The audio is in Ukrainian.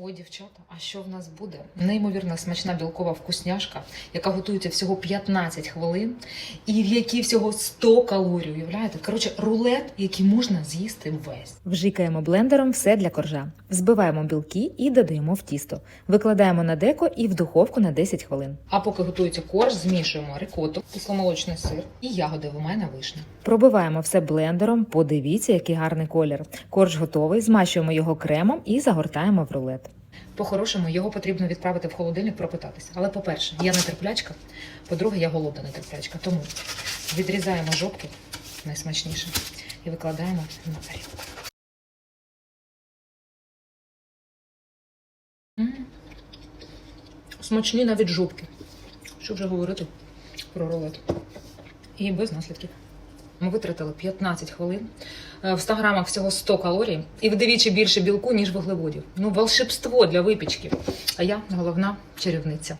Ой, дівчата, а що в нас буде? Неймовірна смачна білкова вкусняшка, яка готується всього 15 хвилин, і в якій всього 100 калорій. Уявляєте? Коротше, рулет, який можна з'їсти весь. Вжикаємо блендером все для коржа. Взбиваємо білки і додаємо в тісто. Викладаємо на деко і в духовку на 10 хвилин. А поки готується корж, змішуємо рикоту, кисломолочний сир і ягоди в мене вишня. Пробиваємо все блендером. Подивіться, який гарний колір. Корж готовий, змащуємо його кремом і загортаємо в рулет. По-хорошому, його потрібно відправити в холодильник пропитатися. Але, по-перше, я нетерплячка, по-друге, я голодна нетерплячка. Тому відрізаємо жопки найсмачніше і викладаємо на тарілку. Смачні навіть жопки. Що вже говорити про рулет. І без наслідків. Ми витратили 15 хвилин. Е, В 100 грамах всього 100 калорій і вдвічі більше білку, ніж вуглеводів. Ну, волшебство для випічки. А я головна чарівниця.